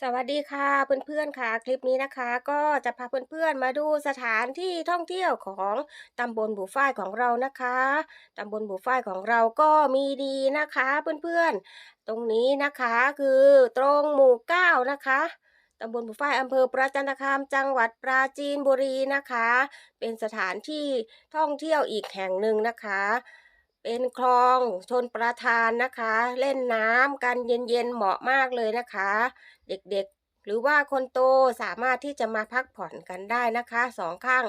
สวัสดีค่ะเพื่อนๆค่ะ คลิปนี้นะคะ ก็จะพาเพื่อนๆมาดูสถานที่ท่องเที่ยวของตำบลบุฝ้ายของเรานะคะตำบลบุฝ้ายของเราก็มีดีนะคะเพื่อนๆ ตรงนี้นะคะคือตรงหมู่เก้านะคะตำบลบุฝ้ายอำเภอประจันตคามจังหวัดปราจีนบุรีนะคะ เป็นสถานที่ท่องเที่ยวอีกแห่งหนึ่งนะคะ เป็นคลองชนประทานนะคะ เล่นน้ำกันเย็นๆเหมาะมากเลยนะคะ เด็กๆ หรือว่าคนโตสามารถที่จะมาพักผ่อนกันได้นะคะสองข้าง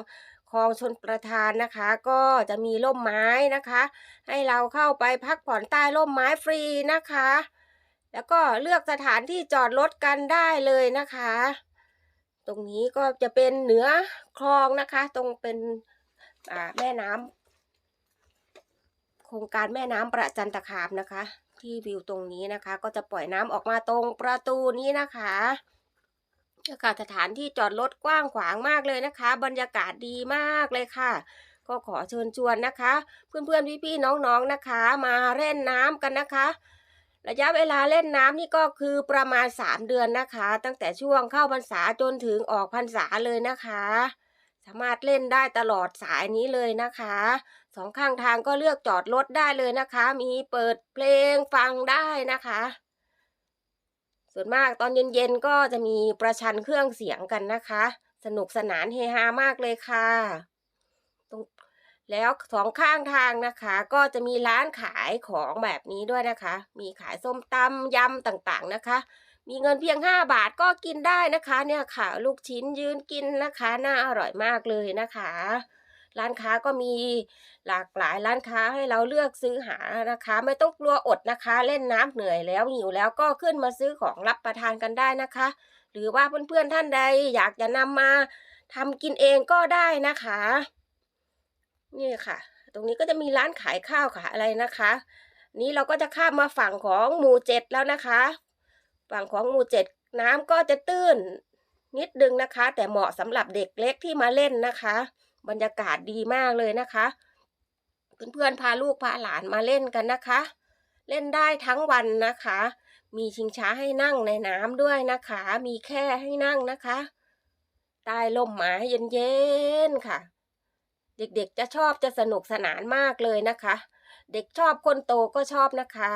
คลองชนประทานนะคะ ก็จะมีร่มไม้นะคะ ให้เราเข้าไปพักผ่อนใต้ร่มไม้ฟรีนะคะ แล้วก็เลือกสถานที่จอดรถกันได้เลยนะคะ ตรงนี้ก็จะเป็นเหนือคลองนะคะ ตรงเป็นแม่น้ำ ครงการแม่น้ำประจันตคามนะคะ ที่วิวตรงนี้นะคะ ก็จะปล่อยน้ำออกมาตรงประตูนี้นะคะอากาศสถานที่จอดรถกว้างขวางมากเลยนะคะ บรรยากาศดีมากเลยค่ะ ก็ขอเชิญชวนนะคะ เพื่อนๆพี่ๆน้องๆนะคะ มาเล่นน้ำกันนะคะระยะเวลาเล่นน้ำนี่ก็คือประมาณ 3 เดือนนะคะ ตั้งแต่ช่วงเข้าพรรษาจนถึงออกพรรษาเลยนะคะ สามารถเล่นได้ตลอดสายนี้เลยนะคะสองข้างทางก็เลือกจอดรถได้เลยนะคะ มีเปิดเพลงฟังได้นะคะ ส่วนมากตอนเย็นๆก็จะมีประชันเครื่องเสียงกันนะคะ สนุกสนานเฮฮามากเลยค่ะตรงแล้วสองข้างทางนะคะ ก็จะมีร้านขายของแบบนี้ด้วยนะคะ มีขายส้มตำยำต่างๆนะคะ มีเงินเพียง 5 บาทก็กินได้นะคะเนี่ยค่ะ ลูกชิ้นยืนกินนะคะน่าอร่อยมากเลยนะคะ ร้านค้าก็มีหลากหลายร้านค้าให้เราเลือกซื้อหานะคะ ไม่ต้องกลัวอดนะคะ เล่นน้ำเหนื่อยแล้วหิวแล้วก็ขึ้นมาซื้อของรับประทานกันได้นะคะ หรือว่าเพื่อนๆท่านใดอยากจะนำมาทำกินเองก็ได้นะคะ นี่ค่ะ ตรงนี้ก็จะมีร้านขายข้าวขายอะไรนะคะ นี้เราก็จะข้ามมาฝั่งของหมู่เจ็ดแล้วนะคะ ฝั่งของหมู่เจ็ดน้ำก็จะตื้นนิดนึงนะคะ แต่เหมาะสำหรับเด็กเล็กที่มาเล่นนะคะ บรรยากาศดีมากเลยนะคะ เพื่อนๆพาลูกพาหลานมาเล่นกันนะคะ เล่นได้ทั้งวันนะคะ มีชิงช้าให้นั่งในน้ำด้วยนะคะ มีแค่ให้นั่งนะคะใต้ร่มไม้เย็นๆค่ะ เด็กๆจะชอบจะสนุกสนานมากเลยนะคะ เด็กชอบคนโตก็ชอบนะคะ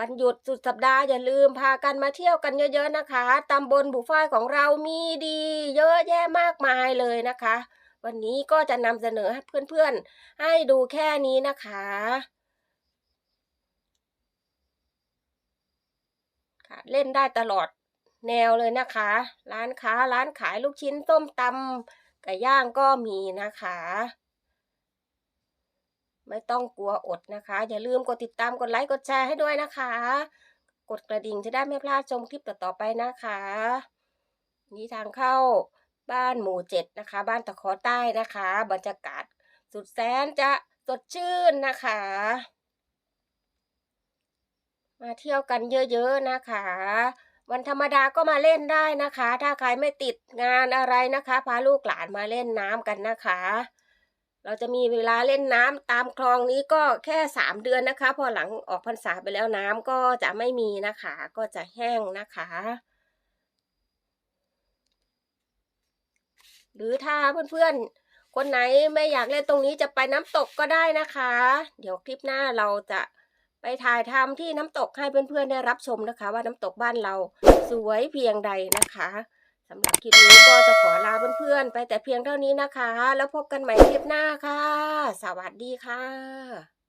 วันหยุดสุดสัปดาห์อย่าลืมพากันมาเที่ยวกันเยอะๆนะคะ ตำบลบุฟ้ายของเรามีดี เยอะแยะมากมายเลยนะคะ วันนี้ก็จะนำเสนอให้เพื่อนๆ ให้ดูแค่นี้นะคะ ค่ะเล่นได้ตลอดแนวเลยนะคะ ร้านค้าร้านขายลูกชิ้นต้มตำไก่ย่างก็มีนะคะ ไม่ต้องกลัวอดนะคะ อย่าลืมกดติดตามกดไลค์กดแชร์ให้ด้วยนะคะ กดกระดิ่งจะได้ไม่พลาดชมคลิปต่อๆไปนะคะ นี่ทางเข้าบ้านหมู่เจ็ดนะคะ บ้านตะขอใต้นะคะ บรรยากาศสุดแสนจะสดชื่นนะคะ มาเที่ยวกันเยอะๆนะคะ วันธรรมดาก็มาเล่นได้นะคะ ถ้าใครไม่ติดงานอะไรนะคะ พาลูกหลานมาเล่นน้ำกันนะคะ เราจะมีเวลาเล่นน้ำตามคลองนี้ก็แค่สามเดือนนะคะ พอหลังออกพรรษาไปแล้วน้ำก็จะไม่มีนะคะ ก็จะแห้งนะคะ หรือถ้าเพื่อนๆ คนไหนไม่อยากเล่นตรงนี้จะไปน้ำตกก็ได้นะคะ เดี๋ยวคลิปหน้าเราจะไปถ่ายทำที่น้ำตกให้เพื่อนๆได้รับชมนะคะ ว่าน้ำตกบ้านเราสวยเพียงใดนะคะ สำหรับคลิปนี้ก็จะขอลาเพื่อนๆ ไปแต่เพียงเท่านี้นะคะ แล้วพบกันใหม่คลิปหน้าค่ะ สวัสดีค่ะ